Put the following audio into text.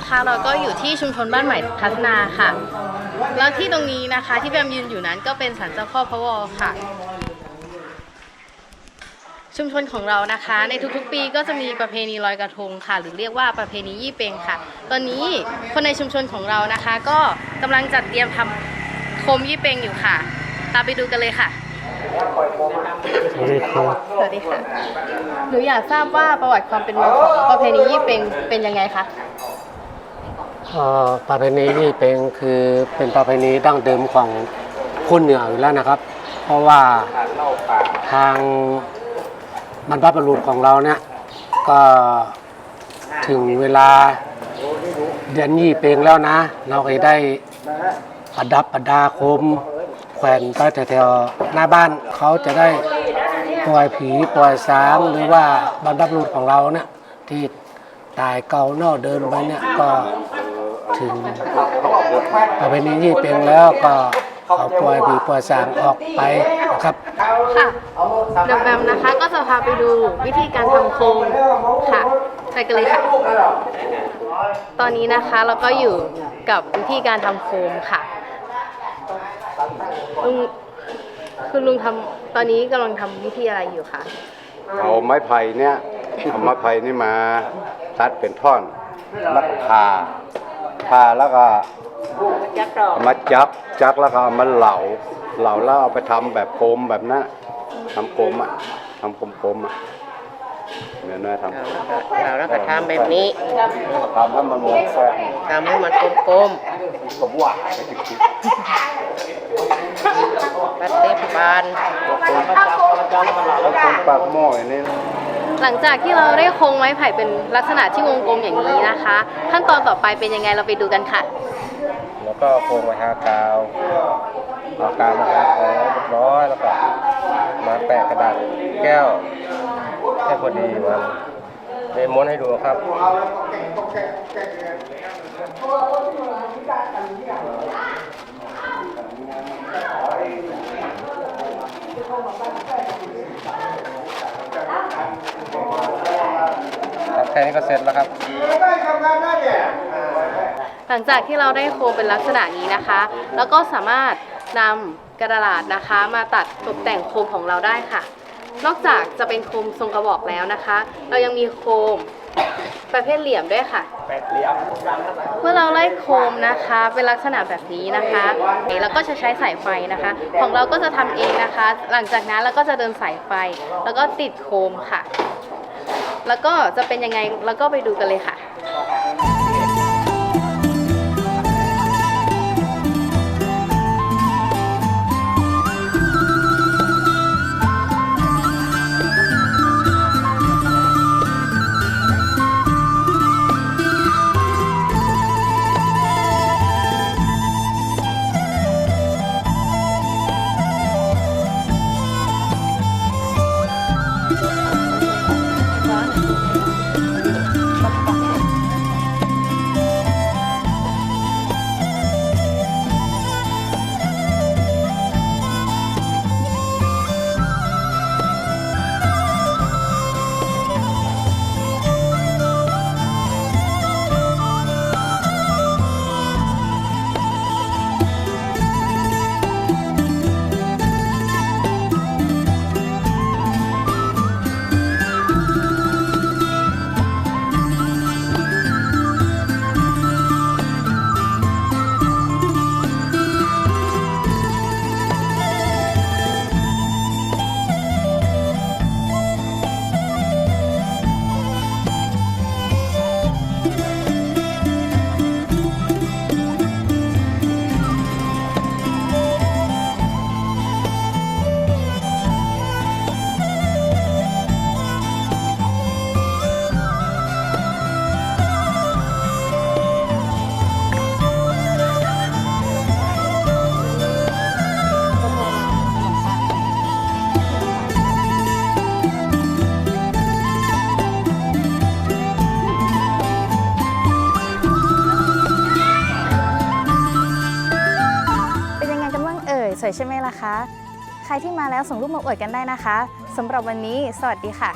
นะคะ เราก็อยู่ที่ชุมชนบ้านใหม่พัฒนาค่ะ แล้วที่ตรงนี้นะคะที่แบมยืนอยู่นั้นก็เป็นศาลเจ้าพ่อพระวอค่ะ ชุมชนของเรานะคะ ในทุกๆปีก็จะมีประเพณีลอยกระทงค่ะ หรือเรียกว่าประเพณียี่เปงค่ะ ตอนนี้คนในชุมชนของเรานะคะ ก็กำลังจัดเตรียมทำโคมยี่เปงอยู่ค่ะ ตามไปดูกันเลยค่ะสวัสดีครับสวัสดีค่ะ หนูอยากทราบว่าประวัติความเป็นมาของประเพณียี่เปงเป็นยังไงคะเอ่อ ประเพณีนี่เป็นคือเป็นประเพณีดั้งเดิมของคนเหนืออยู่แล้วนะครับ เพราะว่าทางบรรพบุรุษของเราเนี่ยก็ถึงเวลาเดือนยี่เปงแล้วนะ เราก็ได้ประดับประดาคม แขวนไปแถวๆหน้าบ้านเขาจะได้ปล่อยผีปล่อยสางหรือว่าบรรพบุรุษของเราเนี่ยที่ตายเก่าเน่าเดินไปเนี่ยก็ ถึงประเพณียี่เปงแล้วก็เขาปล่อยผีปล่อยสางออกไปนะครับ ค่ะเดี๋ยวแบมนะคะก็จะพาไปดูวิธีการทำโคมค่ะไปกันเลยค่ะ ตอนนี้นะคะเราก็อยู่กับวิธีการทำโคมค่ะลุงคือลุงทำตอนนี้กำลังทำวิธีอะไรอยู่คะเอาไม้ไผ่เนี่ยเอาไม้ไผ่นี่มาตัดเป็นท่อนแล้วก็ผ่า ผ่าแล้วก็เอามาจับจักแล้วก็เอามาเหลาเหลาแล้วเอาไปทำแบบโคมแบบนั้นทำโคมอะทำโคมโคมๆอะเนี่ยนะทำเราแล้วก็ทำแบบนี้ทำให้มันหมดแค่ทำให้มันกลมกบว่าๆปัดเต็มบาน แล้วคนปากหม้ออย่างนี้ หลังจากที่เราได้โครงไม้ไผ่เป็นลักษณะที่วงกลมอย่างนี้นะคะ ขั้นตอนต่อไปเป็นยังไงเราไปดูกันค่ะ แล้วก็โครงไว้ทากาวเอากาวมาทาแผลเรียบร้อยแล้วก็มาแปะกระดาษแก้วให้พอดีมันเดม้วนให้ดูครับ แค่นี้ก็เสร็จแล้วครับ หลังจากที่เราได้โคมเป็นลักษณะนี้นะคะ แล้วก็สามารถนำกระดาษนะคะ มาตัดตกแต่งโคมของเราได้ค่ะ นอกจากจะเป็นโคมทรงกระบอกแล้วนะคะ เรายังมีโคมประเภทเหลี่ยมด้วยค่ะ เมื่อเราไล่โคมนะคะ เป็นลักษณะแบบนี้นะคะแล้วก็จะใช้สายไฟนะคะ ของเราก็จะทำเองนะคะ หลังจากนั้นเราก็จะเดินสายไฟ แล้วก็ติดโคมค่ะ แล้วก็จะเป็นยังไงแล้วก็ไปดูกันเลยค่ะ สวยใช่ไหมล่ะคะ ใครที่มาแล้วส่งรูปมาอวดกันได้นะคะสำหรับวันนี้ สวัสดีค่ะ